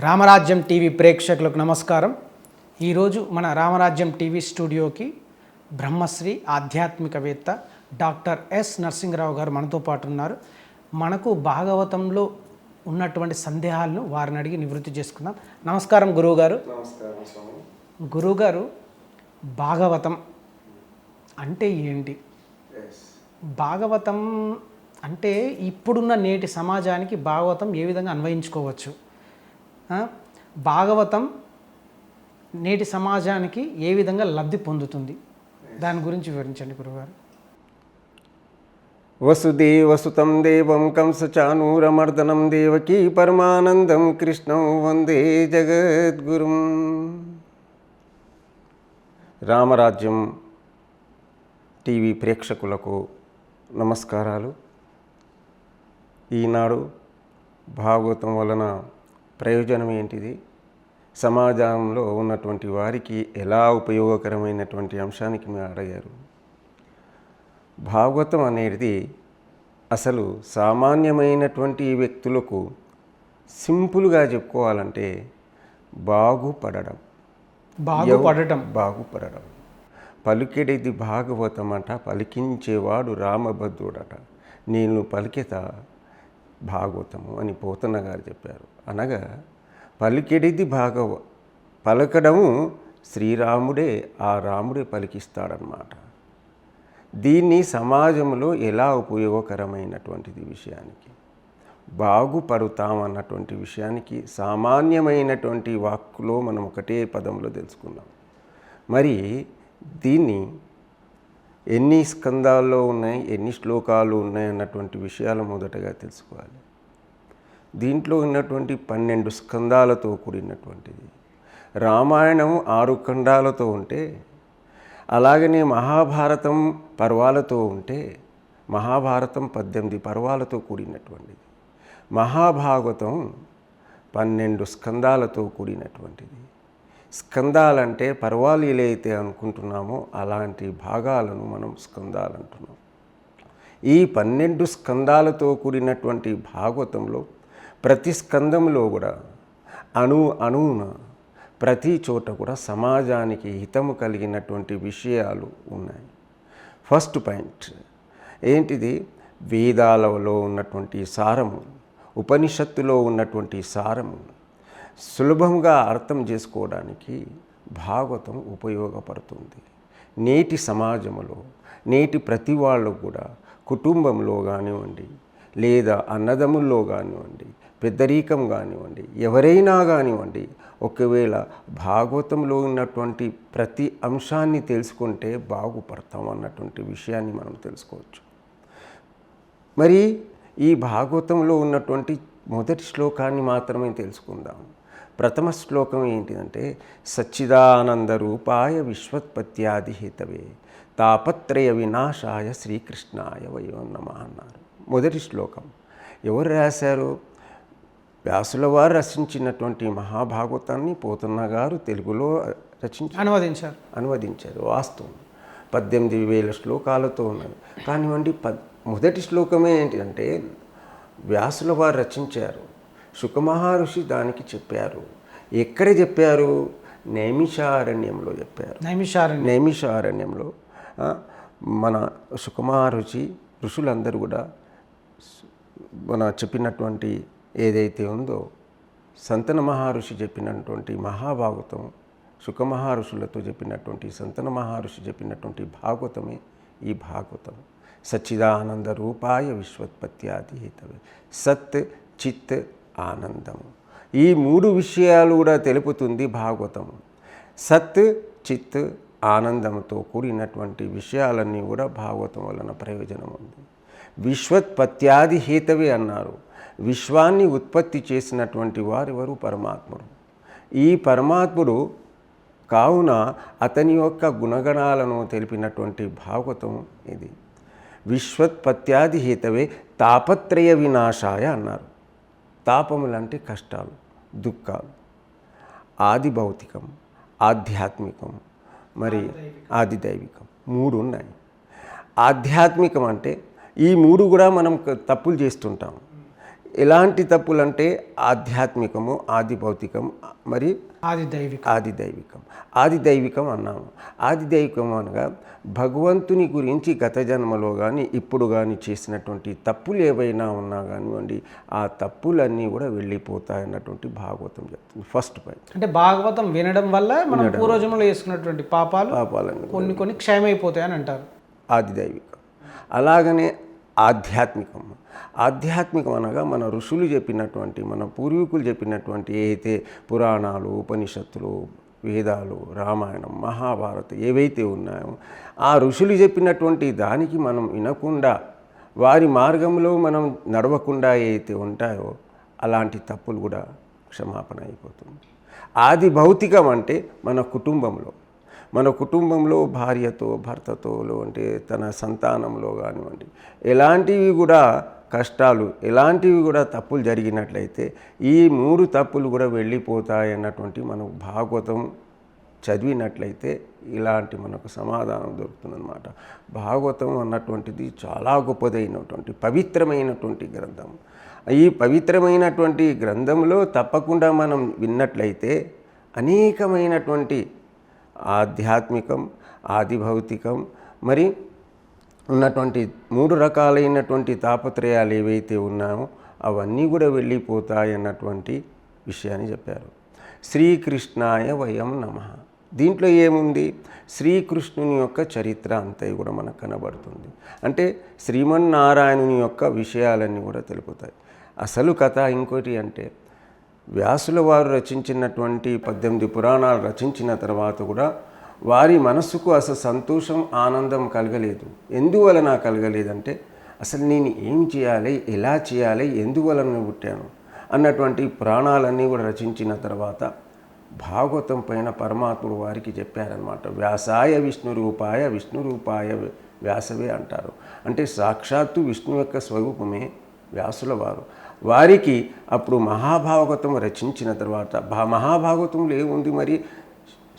రామరాజ్యం TV ప్రేక్షకులకు నమస్కారం. ఈరోజు మన రామరాజ్యం టీవీ స్టూడియోకి బ్రహ్మశ్రీ ఆధ్యాత్మికవేత్త డాక్టర్ ఎస్ నరసింహరావు గారు మనతో పాటు ఉన్నారు. మనకు భాగవతంలో ఉన్నటువంటి సందేహాలను వారిని అడిగి నివృత్తి చేసుకుందాం. నమస్కారం గురువుగారు. గురువుగారు భాగవతం అంటే ఏంటి? భాగవతం అంటే ఇప్పుడున్న నేటి సమాజానికి భాగవతం ఏ విధంగా అన్వయించుకోవచ్చు? భాగవతం నేటి సమాజానికి ఏ విధంగా లబ్ధి పొందుతుంది? దాని గురించి వివరించండి గురుగారు వసుదేవసుతం దేవం కంసచానూరమర్దనం దేవకీ పరమానందం కృష్ణం వందే జగద్గురుం. రామరాజ్యం టీవీ ప్రేక్షకులకు నమస్కారాలు. ఈనాడు భాగవతం వలన ప్రయోజనం ఏంటిది? సమాజంలో ఉన్నటువంటి వారికి ఎలా ఉపయోగకరమైనటువంటి అంశానికి మీరు అడిగారు. భాగవతం అనేది అసలు సామాన్యమైనటువంటి వ్యక్తులకు సింపుల్గా చెప్పుకోవాలంటే బాగుపడడం. బాగుపడటం బాగుపడడం? పలికెడిది భాగవతం అంట పలికించేవాడు రామభద్రుడట. నేను పలికిత భాగవతము అని పోతన్న గారు చెప్పారు. అనగా పలికెడిది భాగవ పలకడము శ్రీరాముడే ఆ రాముడే పలికిస్తాడనమాట దీన్ని సమాజంలో ఎలా ఉపయోగకరమైనటువంటిది విషయానికి బాగుపడుతామన్నటువంటి విషయానికి సామాన్యమైనటువంటి వాక్కులో మనం ఒకటే పదంలో తెలుసుకున్నాం మరి దీన్ని ఎన్ని స్కందాల్లో ఉన్నాయి ఎన్ని శ్లోకాలు ఉన్నాయి అన్నటువంటి విషయాలు మొదటగా తెలుసుకోవాలి. దీంట్లో ఉన్నటువంటి పన్నెండు స్కందాలతో కూడినటువంటిది. రామాయణం ఆరు ఖండాలతో ఉంటే అలాగనే మహాభారతం పర్వాలతో ఉంటే మహాభారతం పద్దెనిమిది పర్వాలతో కూడినటువంటిది. మహాభాగవతం పన్నెండు స్కందాలతో కూడినటువంటిది. స్కందాలంటే పర్వాలు ఎలా అయితే అనుకుంటున్నామో అలాంటి భాగాలను మనం స్కందాలు అంటున్నాం ఈ పన్నెండు స్కందాలతో కూడినటువంటి భాగవతంలో ప్రతి స్కందంలో కూడా అణు అణువున ప్రతి చోట కూడా సమాజానికి హితము కలిగినటువంటి విషయాలు ఉన్నాయి. ఫస్ట్ పాయింట్ ఏంటిది? వేదాలలో ఉన్నటువంటి సారము ఉపనిషత్తులో ఉన్నటువంటి సారము సులభంగా అర్థం చేసుకోవడానికి భాగవతం ఉపయోగపడుతుంది. నేటి సమాజంలో నేటి ప్రతి వాళ్ళు కూడా కుటుంబంలో కానివ్వండి లేదా అన్నదముల్లో కానివ్వండి పెద్దరీకం కానివ్వండి ఎవరైనా కానివ్వండి ఒకవేళ భాగవతంలో ఉన్నటువంటి ప్రతి అంశాన్ని తెలుసుకుంటే బాగుపడతాం అన్నటువంటి విషయాన్ని మనం తెలుసుకోవచ్చు. మరి ఈ భాగవతంలో ఉన్నటువంటి మొదటి శ్లోకాన్ని మాత్రమే తెలుసుకుందాం. ప్రథమ శ్లోకం ఏంటిదంటే సచ్చిదానంద రూపాయ విశ్వత్పత్యాది హేతవే తాపత్రయ వినాశాయ శ్రీకృష్ణాయ వయో నమ అన్నారు. మొదటి శ్లోకం. ఎవరు రాశారు? వ్యాసుల వారు రచించినటువంటి మహాభాగవతాన్ని పోతన్న గారు తెలుగులో రచించి అనువదించారు. అనువదించారు వాస్తవం. పద్దెనిమిది వేల శ్లోకాలతో ఉన్నది. కానివ్వండి పద్ మొదటి శ్లోకమే ఏంటంటే వ్యాసుల వారు రచించారు. సుఖమహర్షి దానికి చెప్పారు. ఎక్కడ చెప్పారు? నైమిషారణ్యంలో చెప్పారు. నైమిషారణ్యం. నైమిషారణ్యంలో మన సుకుమారుచి ఋషులందరూ కూడా మన చెప్పినటువంటి ఏదైతే ఉందో సంతన మహర్షి చెప్పినటువంటి మహాభాగవతం సుఖమహర్షులతో చెప్పినటువంటి సంతన మహర్షి చెప్పినటువంటి భాగవతమే ఈ భాగవతం. సచ్చిదానంద రూపాయ విశ్వత్పత్యాది హేతవే సత్ చిత్ ఆనందము ఈ మూడు విషయాలు కూడా తెలుపుతుంది భాగవతం. సత్ చిత్ ఆనందంతో కూడినటువంటి విషయాలన్నీ కూడా భాగవతం వలన ప్రయోజనం ఉంది. విశ్వత్పత్యాది హేతవే అన్నారు. విశ్వాన్ని ఉత్పత్తి చేసినటువంటి వారెవరు పరమాత్ముడు. ఈ పరమాత్ముడు కావున అతని యొక్క గుణగణాలను తెలిపినటువంటి భాగవతం ఇది. విశ్వత్పత్యాది హేతవే తాపత్రయ వినాశాయ అన్నారు. తాపములంటే కష్టాలు దుఃఖాలు. ఆది భౌతికం ఆధ్యాత్మికం మరి ఆది దైవికం మూడు ఉన్నాయి. ఆధ్యాత్మికం అంటే ఈ మూడు కూడా మనం తప్పులు చేస్తుంటాం ఎలాంటి తప్పులు అంటే ఆధ్యాత్మికము ఆది భౌతికం మరి ఆది దైవిక ఆది దైవికం ఆది దైవికం అన్నాము. ఆది దైవికం అనగా భగవంతుని గురించి గత జన్మలో కానీ ఇప్పుడు కానీ చేసినటువంటి తప్పులు ఏవైనా ఉన్నా కానివ్వండి ఆ తప్పులన్నీ కూడా వెళ్ళిపోతాయి అన్నటువంటి భాగవతం చెప్తుంది. First point. అంటే భాగవతం వినడం వల్ల మనం పూర్వజంలో చేసుకున్నటువంటి పాపాలు పాపాలన్నీ కొన్ని కొన్ని క్షయమైపోతాయని అంటారు. ఆది దైవికం అలాగనే ఆధ్యాత్మికం ఆధ్యాత్మికం అనగా మన ఋషులు చెప్పినటువంటి మన పూర్వీకులు చెప్పినటువంటి ఏదైతే పురాణాలు ఉపనిషత్తులు వేదాలు రామాయణం మహాభారతం ఏవైతే ఉన్నాయో ఆ ఋషులు చెప్పినటువంటి దానికి మనం వినకుండా వారి మార్గంలో మనం నడవకుండా ఏవైతే ఉంటాయో అలాంటి తప్పులు కూడా క్షమాపణ అయిపోతుంది. ఆది భౌతికం అంటే మన కుటుంబంలో. మన కుటుంబంలో భార్యతో భర్తతో అంటే తన సంతానంలో కానివ్వండి ఎలాంటివి కూడా కష్టాలు ఎలాంటివి కూడా తప్పులు జరిగినట్లయితే ఈ మూడు తప్పులు కూడా వెళ్ళిపోతాయి అన్నటువంటి మనం భాగవతం చదివినట్లయితే ఇలాంటి మనకు సమాధానం దొరుకుతుందన్నమాట. భాగవతం అన్నటువంటిది చాలా గొప్పదైనటువంటి పవిత్రమైనటువంటి గ్రంథం. ఈ పవిత్రమైనటువంటి గ్రంథంలో తప్పకుండా మనం విన్నట్లయితే అనేకమైనటువంటి ఆధ్యాత్మికం ఆదిభౌతికం మరి ఉన్నటువంటి మూడు రకాలైనటువంటి తాపత్రయాలు ఏవైతే ఉన్నాయో అవన్నీ కూడా వెళ్ళిపోతాయి అన్నటువంటి విషయాన్ని చెప్పారు. శ్రీకృష్ణాయ వయం నమ. దీంట్లో ఏముంది? శ్రీకృష్ణుని యొక్క చరిత్ర అంతా కూడా మనకు కనబడుతుంది. అంటే శ్రీమన్నారాయణుని యొక్క విషయాలన్నీ కూడా తెలుపుతాయి. అసలు కథ ఇంకోటి అంటే వ్యాసుల వారు రచించినటువంటి పద్దెనిమిది పురాణాలు రచించిన తర్వాత కూడా వారి మనస్సుకు అసలు సంతోషం ఆనందం కలగలేదు. ఎందువలన కలగలేదంటే అసలు నేను ఏం చేయాలి ఎలా చేయాలి ఎందువలన పుట్టాను అన్నటువంటి పురాణాలన్నీ కూడా రచించిన తర్వాత భాగవతం పైన పరమాత్ముడు వారికి చెప్పారనమాట వ్యాసాయ విష్ణు రూపాయ విష్ణు రూపాయ వ్యాసవే అంటారు. అంటే సాక్షాత్తు విష్ణు యొక్క స్వరూపమే వ్యాసుల వారు. వారికి అప్పుడు మహాభాగవతం రచించిన తర్వాత భా మహాభాగవతంలో ఏముంది మరి?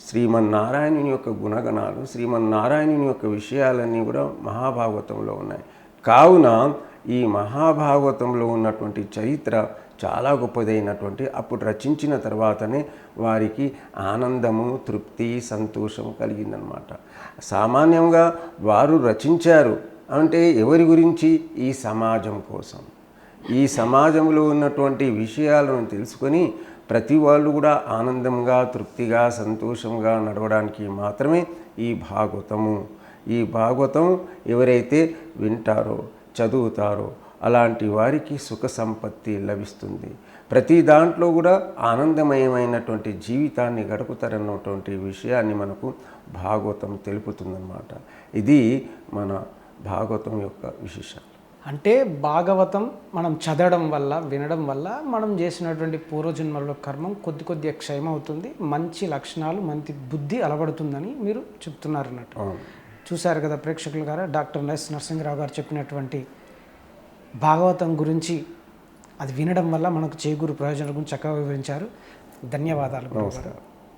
శ్రీమన్నారాయణుని యొక్క గుణగణాలు శ్రీమన్నారాయణుని యొక్క విషయాలన్నీ కూడా మహాభాగవతంలో ఉన్నాయి. కావున ఈ మహాభాగవతంలో ఉన్నటువంటి చరిత్ర చాలా గొప్పదైనటువంటి అప్పుడు రచించిన తర్వాతనే వారికి ఆనందము తృప్తి సంతోషం కలిగిందనమాట సామాన్యంగా వారు రచించారు అంటే ఎవరి గురించి? ఈ సమాజం కోసం. ఈ సమాజంలో ఉన్నటువంటి విషయాలను తెలుసుకొని ప్రతి వాళ్ళు కూడా ఆనందంగా తృప్తిగా సంతోషంగా నడవడానికి మాత్రమే ఈ భాగవతము. ఈ భాగవతం ఎవరైతే వింటారో చదువుతారో అలాంటి వారికి సుఖ సంపత్తి లభిస్తుంది. ప్రతి దాంట్లో కూడా ఆనందమయమైనటువంటి జీవితాన్ని గడుపుతారన్నటువంటి విషయాన్ని మనకు భాగవతం తెలుపుతుందన్నమాట. ఇది మన భాగవతం యొక్క విశేషం. అంటే భాగవతం మనం చదవడం వల్ల వినడం వల్ల మనం చేసినటువంటి పూర్వజన్మలో కర్మం కొద్ది కొద్దిగా క్షయం అవుతుంది మంచి లక్షణాలు మంచి బుద్ధి అలవడుతుందని మీరు చెప్తున్నారు అన్నట్టు చూశారు కదా ప్రేక్షకులు గారు డాక్టర్ ఎస్ నరసింహరావు గారు చెప్పినటువంటి భాగవతం గురించి అది వినడం వల్ల మనకు చేకూరు ప్రయోజనాల గురించి చక్కగా వివరించారు. ధన్యవాదాలు. నమస్కారం.